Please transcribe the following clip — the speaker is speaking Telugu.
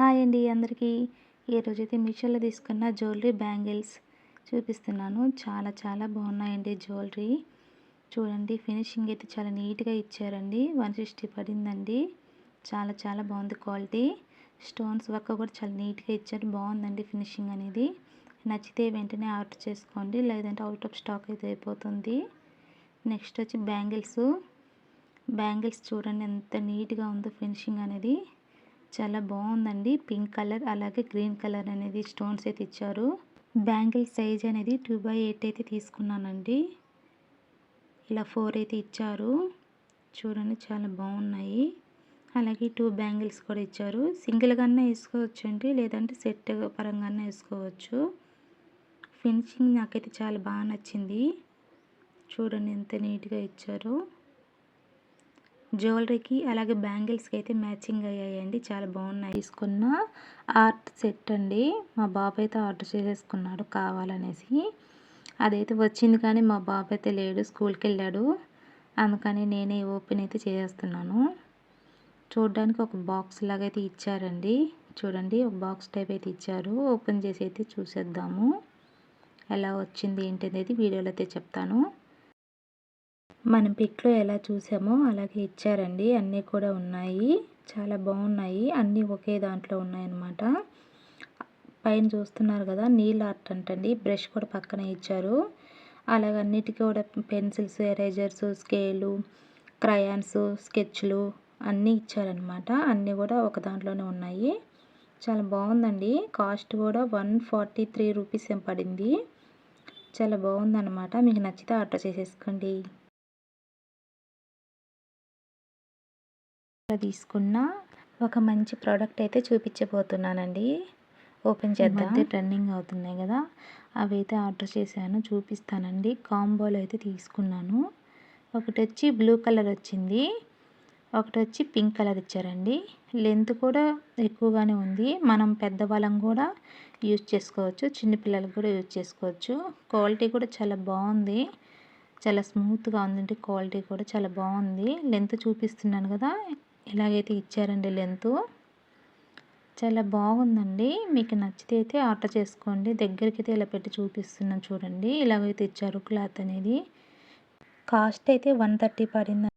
హాయ్ అండి అందరికీ. ఈరోజు అయితే మీషోలో తీసుకున్న జ్యువెలరీ బ్యాంగిల్స్ చూపిస్తున్నాను. చాలా చాలా బాగున్నాయండి జ్యువెలరీ. చూడండి ఫినిషింగ్ అయితే చాలా నీట్గా ఇచ్చారండి. వన్ సిక్స్టీ పడిందండి. చాలా చాలా బాగుంది క్వాలిటీ. స్టోన్స్ వర్క్ కూడా చాలా నీట్గా ఇచ్చారు. బాగుందండి ఫినిషింగ్ అనేది. నచ్చితే వెంటనే ఆర్డర్ చేసుకోండి. లేదంటే అవుట్ ఆఫ్ స్టాక్ అయితే అయిపోతుంది. నెక్స్ట్ వచ్చి బ్యాంగిల్స్. బ్యాంగిల్స్ చూడండి ఎంత నీట్గా ఉందో ఫినిషింగ్ అనేది. చాలా బాగుందండి. పింక్ కలర్ అలాగే గ్రీన్ కలర్ అనేది స్టోన్స్ అయితే ఇచ్చారు బ్యాంగిల్ సైజ్ అనేది టూ బై ఎయిట్ అయితే తీసుకున్నానండి. ఇలా ఫోర్ అయితే ఇచ్చారు. చూడండి చాలా బాగున్నాయి. అలాగే టూ బ్యాంగిల్స్ కూడా ఇచ్చారు. సింగిల్గానే వేసుకోవచ్చు అండి లేదంటే సెట్ పరంగానే వేసుకోవచ్చు. ఫినిషింగ్ నాకైతే చాలా బాగా నచ్చింది. చూడండి ఎంత నీట్గా ఇచ్చారో. జ్యువెలరీకి అలాగే బ్యాంగిల్స్కి అయితే మ్యాచింగ్ అయ్యాయండి. చాలా బాగున్నాయి. తీసుకున్న ఆర్ట్ సెట్ అండి. మా బాబు అయితే ఆర్డర్ చేసేసుకున్నాడు కావాలనేసి. అదైతే వచ్చింది కానీ మా బాబు అయితే లేడు స్కూల్కి వెళ్ళాడు. అందుకని నేనే ఓపెన్ అయితే చేసేస్తున్నాను. చూడడానికి ఒక బాక్స్ లాగా అయితే ఇచ్చారండి. చూడండి ఒక బాక్స్ టైప్ అయితే ఇచ్చారు. ఓపెన్ చేసి అయితే చూసేద్దాము. ఎలా వచ్చింది ఏంటి అనేది వీడియోలో అయితే చెప్తాను. మనం పిక్లో ఎలా చూసామో అలాగే ఇచ్చారండి. అన్నీ కూడా ఉన్నాయి. చాలా బాగున్నాయి. అన్నీ ఒకే దాంట్లో ఉన్నాయన్నమాట. పైన చూస్తున్నారు కదా నీళ్ళ ఆర్ట్ అంటండి. బ్రష్ కూడా పక్కనే ఇచ్చారు. అలాగే అన్నిటికీ కూడా పెన్సిల్స్ ఎరేజర్స్ స్కేలు క్రయాన్స్ స్కెచ్లు అన్నీ ఇచ్చారనమాట అన్నీ కూడా ఒక దాంట్లోనే ఉన్నాయి. చాలా బాగుందండి. కాస్ట్ కూడా వన్ ఫార్టీ త్రీ రూపీస్ ఏం పడింది. చాలా బాగుందన్నమాట. మీకు నచ్చితే ఆర్డర్ చేసేసుకోండి. తీసుకున్న ఒక మంచి ప్రోడక్ట్ అయితే చూపించబోతున్నానండి. ఓపెన్ చేద్దాం. ట్రెండింగ్ అవుతున్నాయి కదా అవి అయితే ఆర్డర్ చేశాను చూపిస్తానండి. కాంబోలో అయితే తీసుకున్నాను. ఒకటి వచ్చి బ్లూ కలర్ వచ్చింది. ఒకటి వచ్చి పింక్ కలర్ ఇచ్చారండి. లెంత్ కూడా ఎక్కువగానే ఉంది. మనం పెద్దవాళ్ళం కూడా యూజ్ చేసుకోవచ్చు చిన్నపిల్లలకు కూడా యూజ్ చేసుకోవచ్చు. క్వాలిటీ కూడా చాలా బాగుంది. చాలా స్మూత్గా ఉందండి క్వాలిటీ కూడా చాలా బాగుంది. లెంత్ చూపిస్తున్నాను కదా ఇలాగైతే ఇచ్చారండి లెంత్? చాలా బాగుందండి. మీకు నచ్చితే అయితే ఆర్డర్ చేసుకోండి. దగ్గరికి అయితే ఇలా పెట్టి చూపిస్తున్నాను చూడండి. ఇలాగైతే ఇచ్చారు క్లాత్ అనేది. కాస్ట్ అయితే వన్ థర్టీ పడింది